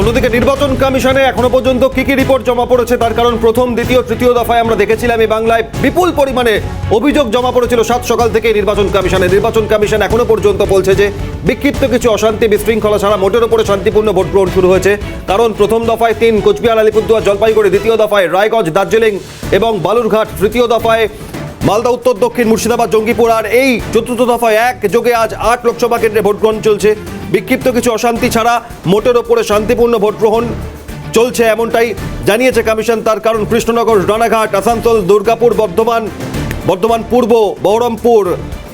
অন্যদিকে নির্বাচন কমিশনে এখনও পর্যন্ত কি কি রিপোর্ট জমা পড়েছে তার কারণ প্রথম, দ্বিতীয়, তৃতীয় দফায় আমরা দেখেছিলাম এই বাংলায় বিপুল পরিমাণে অভিযোগ জমা পড়েছিল সাত সকাল থেকে নির্বাচন কমিশনে। নির্বাচন কমিশন এখনও পর্যন্ত বলছে যে বিক্ষিপ্ত কিছু অশান্তি, বিশৃঙ্খলা ছাড়া মোটের ওপরে শান্তিপূর্ণ ভোট গ্রহণ শুরু হয়েছে। কারণ প্রথম দফায় তিন, কোচবিহার, আলিপুরদুয়ার, জলপাইগুড়ি, দ্বিতীয় দফায় রায়গঞ্জ, দার্জিলিং এবং বালুরঘাট, তৃতীয় দফায় মালদা, উত্তর, দক্ষিণ, মুর্শিদাবাদ, জঙ্গিপুর আর এই চতুর্থ দফায় এক যোগে আজ আট লোকসভা কেন্দ্রে ভোট গ্রহণ চলছে। বিক্ষিপ্ত কিছু অশান্তি ছাড়া মোটের ওপরে শান্তিপূর্ণ ভোট গ্রহণ চলছে এমনটাই জানিয়েছে কমিশন। তার কারণ কৃষ্ণনগর, রানাঘাট, আসানসোল, দুর্গাপুর, বর্ধমান বর্ধমান পূর্ব, বহরমপুর,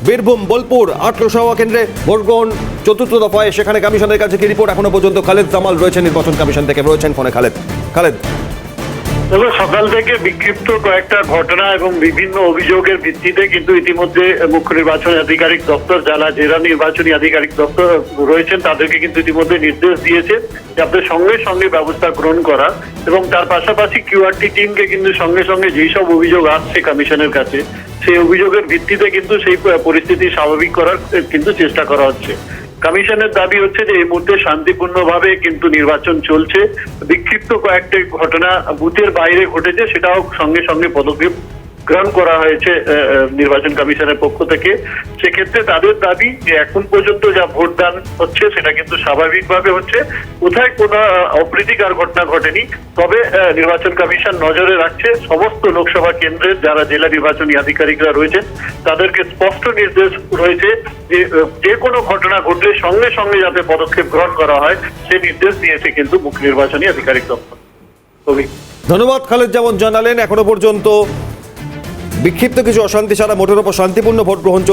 বীরভূম, বোলপুর আট লোকসভা কেন্দ্রে ভোট গ্রহণ চতুর্থ দফায়। সেখানে কমিশনের কাছে কি রিপোর্ট? এখনও পর্যন্ত খালেদ জামাল রয়েছেন নির্বাচন কমিশন থেকে। রয়েছেন ফোনে খালেদ। খালেদ। তবে সকাল থেকে বিক্ষিপ্ত কয়েকটা ঘটনা এবং বিভিন্ন অভিযোগের ভিত্তিতে কিন্তু ইতিমধ্যে মুখ্য নির্বাচনী আধিকারিক দপ্তর, যারা জেলা নির্বাচনী আধিকারিক দপ্তর রয়েছেন, তাদেরকে কিন্তু ইতিমধ্যে নির্দেশ দিয়েছে যে আপনাদের সঙ্গে সঙ্গে ব্যবস্থা গ্রহণ করা এবং তার পাশাপাশি কিউআরটি টিমকে কিন্তু সঙ্গে সঙ্গে যেই সব অভিযোগ আসছে কমিশনের কাছে, সেই অভিযোগের ভিত্তিতে কিন্তু সেই পরিস্থিতি স্বাভাবিক করার কিন্তু চেষ্টা করা হচ্ছে। কমিশনের দাবি হচ্ছে যে এই মুহূর্তে শান্তিপূর্ণভাবে কিন্তু নির্বাচন চলছে। বিক্ষিপ্ত কয়েকটি ঘটনা বুথের বাইরে ঘটেছে, সেটাও সঙ্গে সঙ্গে পদক্ষেপ গ্রহণ করা হয়েছে নির্বাচন কমিশনের পক্ষ থেকে। সেক্ষেত্রে তাদের দাবি যে এখন পর্যন্ত যা ভোটদান হচ্ছে, সেটা কিন্তু স্বাভাবিকভাবে হচ্ছে। কোথায় কোনো অপ্রীতিকর ঘটনা ঘটেনি, তবে নির্বাচন কমিশন নজরে রাখছে সমস্ত লোকসভা কেন্দ্রের যারা জেলা নির্বাচনী আধিকারিকরা রয়েছেন, তাদেরকে স্পষ্ট নির্দেশ রয়েছে যে যে কোনো ঘটনা ঘটলে সঙ্গে সঙ্গে যাতে পদক্ষেপ গ্রহণ করা হয়, সে নির্দেশ দিয়েছে কিন্তু মুখ্য নির্বাচনী আধিকারিক দপ্তর। ধন্যবাদ খালেদ যেমন জানালেন, এখনও পর্যন্ত বিক্ষিপ্ত কিছু অশান্তি ছাড়া মোটের ওপর শান্তিপূর্ণ ভোট গ্রহণ চলছে।